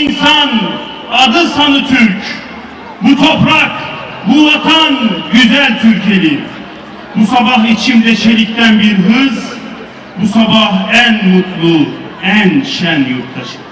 insan, adı sanı Türk. Bu toprak, bu vatan güzel Türkeli. Bu sabah içimde çelikten bir hız, bu sabah en mutlu, en şen yurttaşım.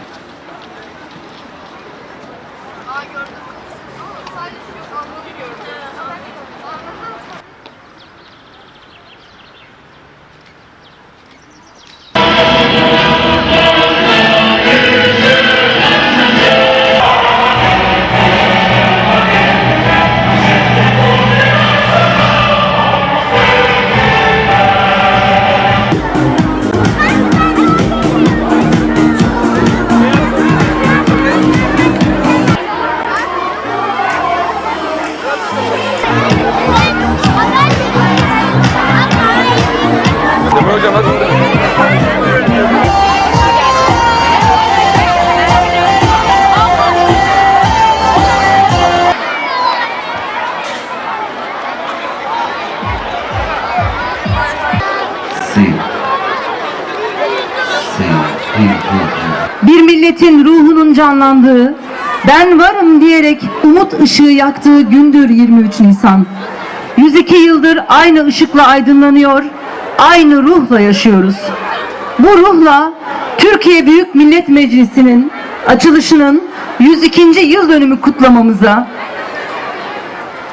Canlandığı, ben varım diyerek umut ışığı yaktığı gündür 23 Nisan. 102 yıldır aynı ışıkla aydınlanıyor, aynı ruhla yaşıyoruz. Bu ruhla Türkiye Büyük Millet Meclisi'nin açılışının 102. yıl dönümü kutlamamıza,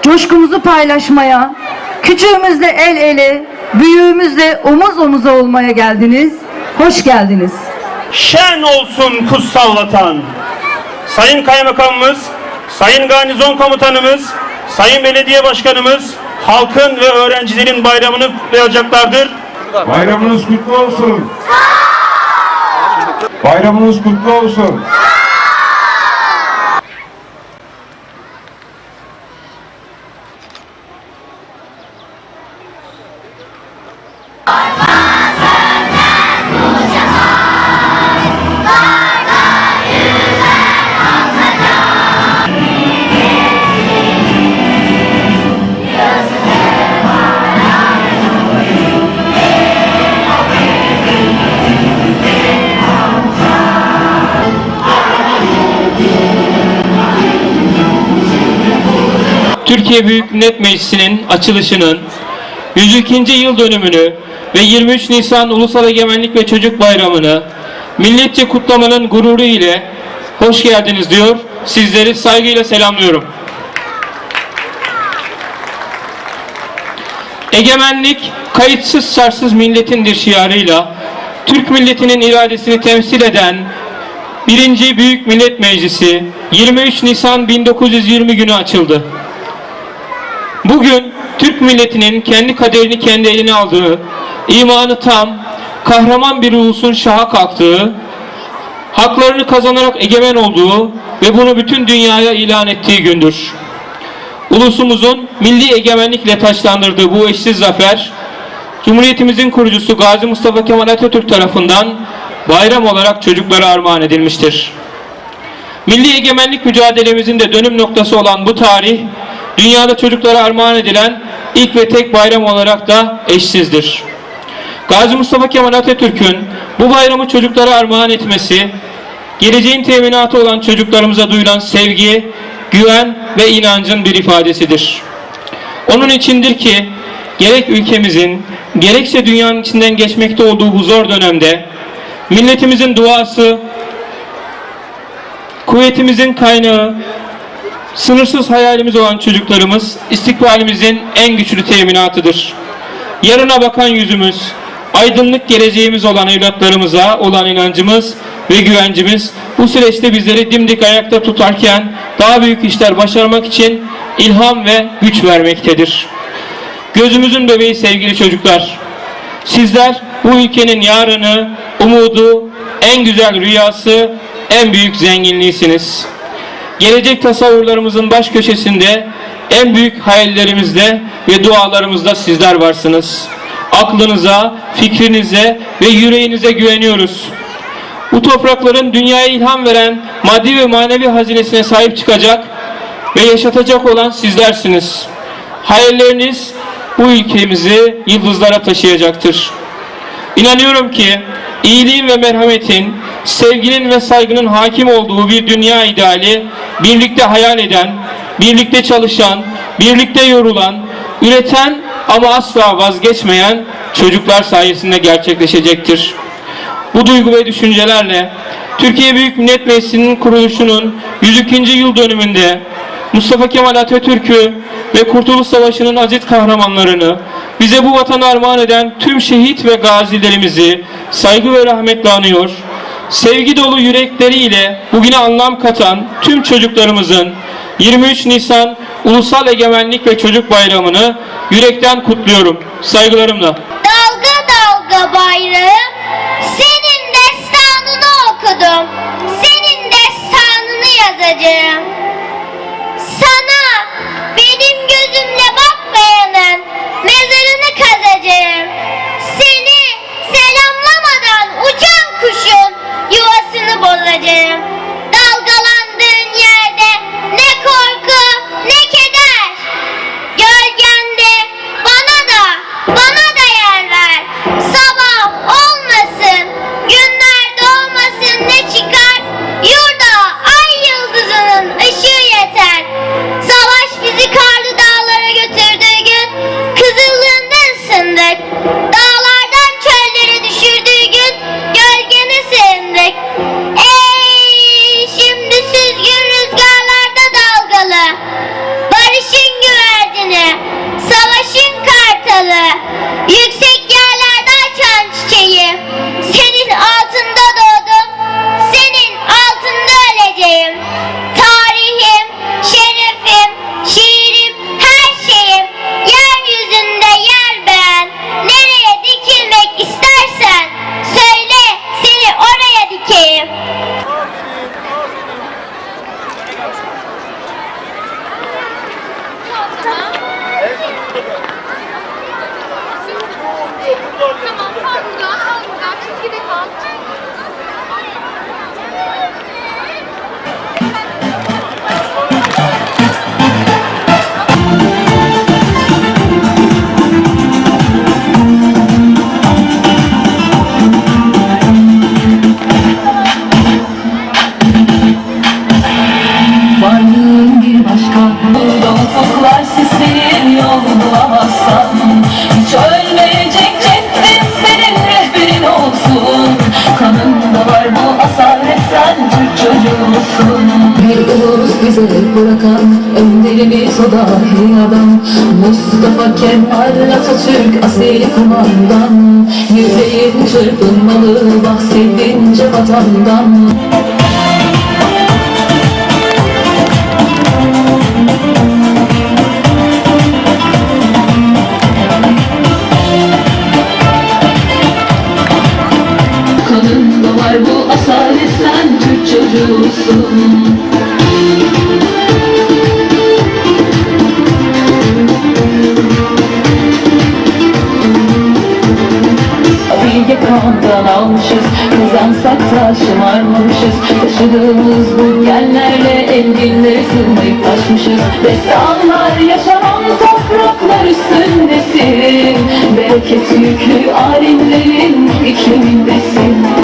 coşkumuzu paylaşmaya, küçüğümüzle el ele, büyüğümüzle omuz omuza olmaya geldiniz. Hoş geldiniz. Şen olsun kutsal vatan. Sayın Kaymakamımız, Sayın Garnizon Komutanımız, Sayın Belediye Başkanımız halkın ve öğrencilerin bayramını kutlayacaklardır. Bayramınız kutlu olsun. Bayramınız kutlu olsun. Türkiye Büyük Millet Meclisi'nin açılışının 102. yıl dönümünü ve 23 Nisan Ulusal Egemenlik ve Çocuk Bayramı'nı milletçe kutlamanın gururu ile hoş geldiniz diyor. Sizleri saygıyla selamlıyorum. Egemenlik kayıtsız şartsız milletindir şiarıyla Türk milletinin iradesini temsil eden 1. Büyük Millet Meclisi 23 Nisan 1920 günü açıldı. Bugün Türk milletinin kendi kaderini kendi eline aldığı, imanı tam, kahraman bir ulusun şaha kalktığı, haklarını kazanarak egemen olduğu ve bunu bütün dünyaya ilan ettiği gündür. Ulusumuzun milli egemenlikle taçlandırdığı bu eşsiz zafer, Cumhuriyetimizin kurucusu Gazi Mustafa Kemal Atatürk tarafından bayram olarak çocuklara armağan edilmiştir. Milli egemenlik mücadelemizin de dönüm noktası olan bu tarih, dünyada çocuklara armağan edilen ilk ve tek bayram olarak da eşsizdir. Gazi Mustafa Kemal Atatürk'ün bu bayramı çocuklara armağan etmesi, geleceğin teminatı olan çocuklarımıza duyulan sevgi, güven ve inancın bir ifadesidir. Onun içindir ki gerek ülkemizin gerekse dünyanın içinden geçmekte olduğu bu zor dönemde milletimizin duası, kuvvetimizin kaynağı, sınırsız hayalimiz olan çocuklarımız istikbalimizin en güçlü teminatıdır. Yarına bakan yüzümüz, aydınlık geleceğimiz olan evlatlarımıza olan inancımız ve güvencimiz bu süreçte bizleri dimdik ayakta tutarken daha büyük işler başarmak için ilham ve güç vermektedir. Gözümüzün bebeği sevgili çocuklar. Sizler bu ülkenin yarını, umudu, en güzel rüyası, en büyük zenginliğisiniz. Gelecek tasavvurlarımızın baş köşesinde, en büyük hayallerimizde ve dualarımızda sizler varsınız. Aklınıza, fikrinize ve yüreğinize güveniyoruz. Bu toprakların dünyaya ilham veren maddi ve manevi hazinesine sahip çıkacak ve yaşatacak olan sizlersiniz. Hayalleriniz bu ülkemizi yıldızlara taşıyacaktır. İnanıyorum ki iyiliğin ve merhametin, sevginin ve saygının hakim olduğu bir dünya ideali, birlikte hayal eden, birlikte çalışan, birlikte yorulan, üreten ama asla vazgeçmeyen çocuklar sayesinde gerçekleşecektir. Bu duygu ve düşüncelerle Türkiye Büyük Millet Meclisi'nin kuruluşunun 102. yıl dönümünde Mustafa Kemal Atatürk'ü ve Kurtuluş Savaşı'nın aziz kahramanlarını bize bu vatanı armağan eden tüm şehit ve gazilerimizi saygı ve rahmetle anıyor. Sevgi dolu yürekleriyle bugüne anlam katan tüm çocuklarımızın 23 Nisan Ulusal Egemenlik ve Çocuk Bayramı'nı yürekten kutluyorum. Saygılarımla. Dalga dalga bayrağım, sislenir yol bulamazsan Hiç ölmeyecek ceddin senin rehberin olsun. Kanında var bu asalet sen Türk çocuğusun Bir ulus bize bırakan önderimiz o dahi adam. Mustafa Kemal Atatürk asil kumandan. Yüreğin çırpınmalı bahsedince vatandan asalet sen Türk çocuğusun. Bilge kandan almışız. Kazansak da Taşıdığımız bu genlerle enginlere sığmayıp taşmışız. Destanlar yaşanan topraklar üstündesin. Bereket yüklü alimlerin iklimindesin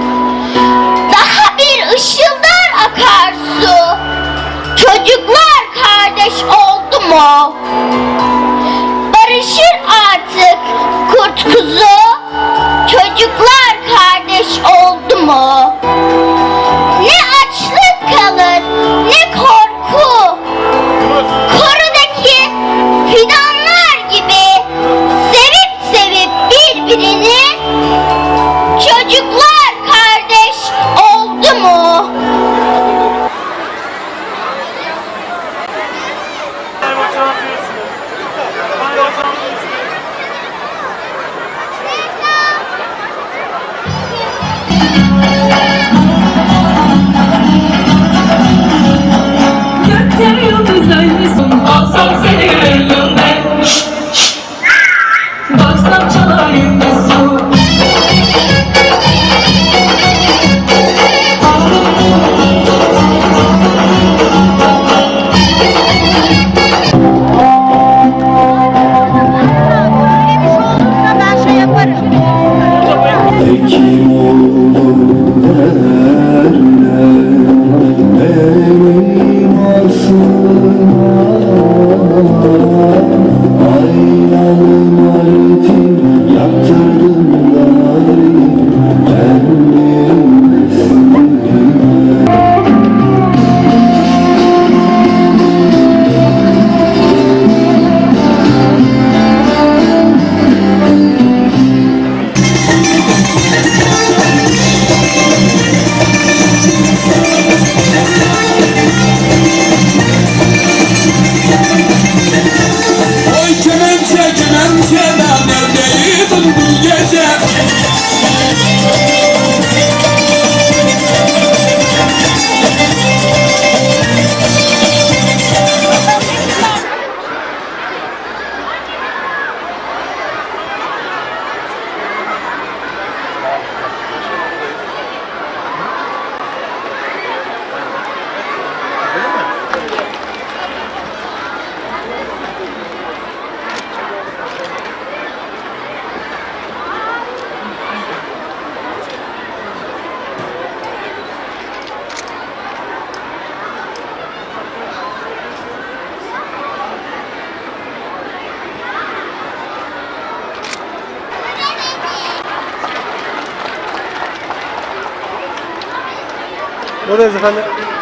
我在这反正。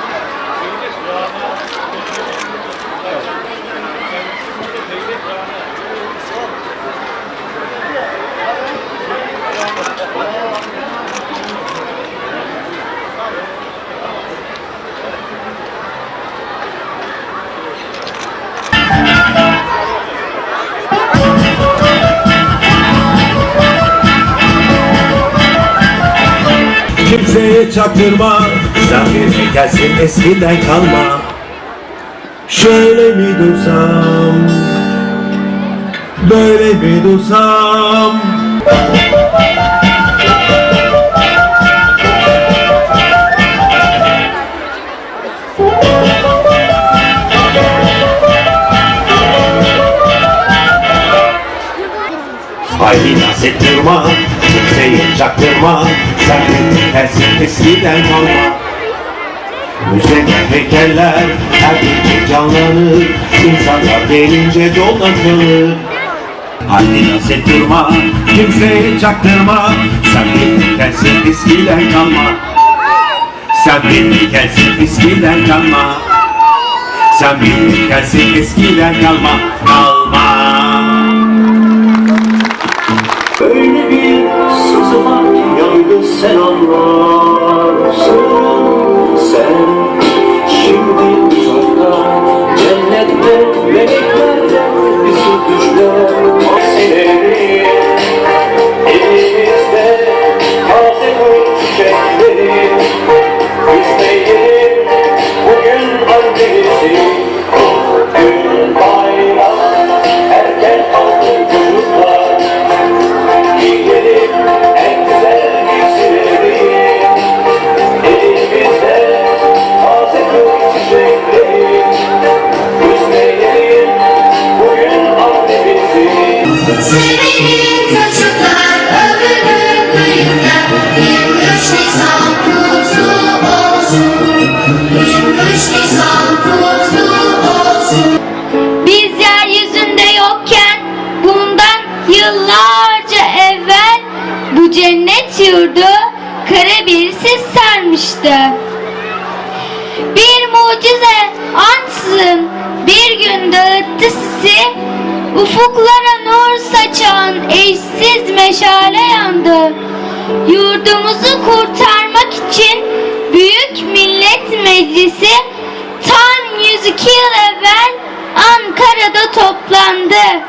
Kimseye çaktırma. Bir heykelsin eskiden kalma. Şöyle mi dursam? Böyle mi dursam? Haydi naz ettirma, kimseye çaktırma Bir heykelsin eskiden kalma Müzeler, heykeller, her biri canlanır İnsanlar gelince donatılır Haydi naz ettirma, kimseye çaktırma Sen bir heykelsin eskiden kalma. Sen bir heykelsin eskiden kalma. Sen bir heykelsin eskiden kalma. Kalma sen anlarsın bu cennet yurdu kara bir sis sarmıştı. Bir mucize ansızın bir gün dağıttı sisi, ufuklara nur saçan eşsiz meşale yandı. Yurdumuzu kurtarmak için Büyük Millet Meclisi tam 102 yıl evvel Ankara'da toplandı.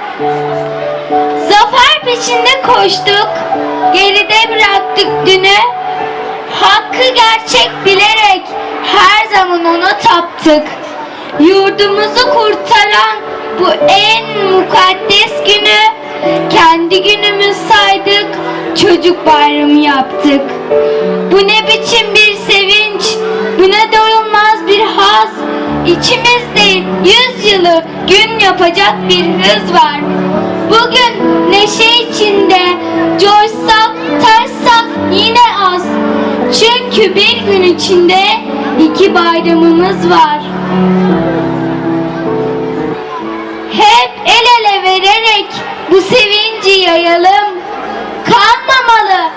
Zafer peşinde koştuk, geride bıraktık dünü. Hakkı gerçek bilerek her zaman ona taptık. Yurdumuzu kurtaran bu en mukaddes günü kendi günümüz saydık, çocuk bayramı yaptık. Bu ne biçim bir sevinç, bu ne doyulmaz bir haz. İçimizde yüz yılı gün yapacak bir hız var. Bugün neşe içinde coşsak, taşsak yine az. Çünkü bir gün içinde iki bayramımız var. Hep el ele vererek bu sevinci yayalım. Kalmamalı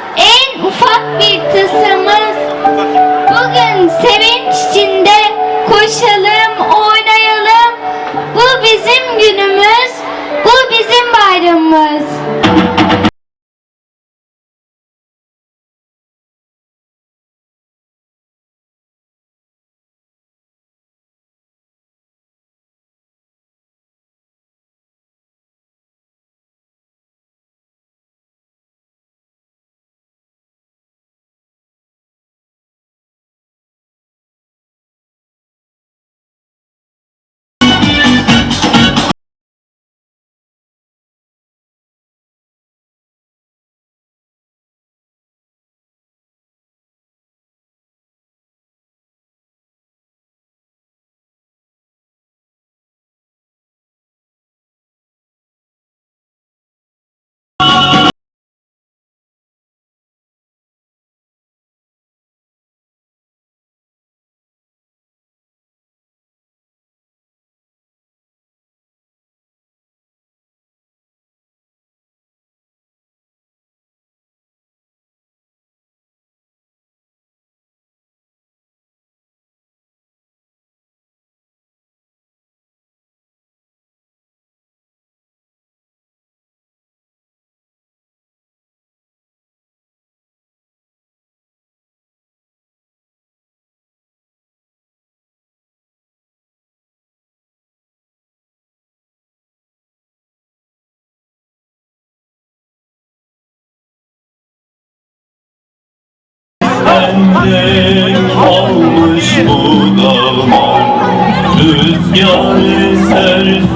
Rüzgar eser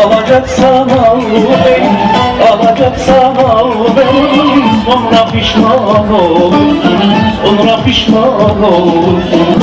Alacaksan al bey, alacaksan al bey Sonra pişman olursun, sonra pişman olursun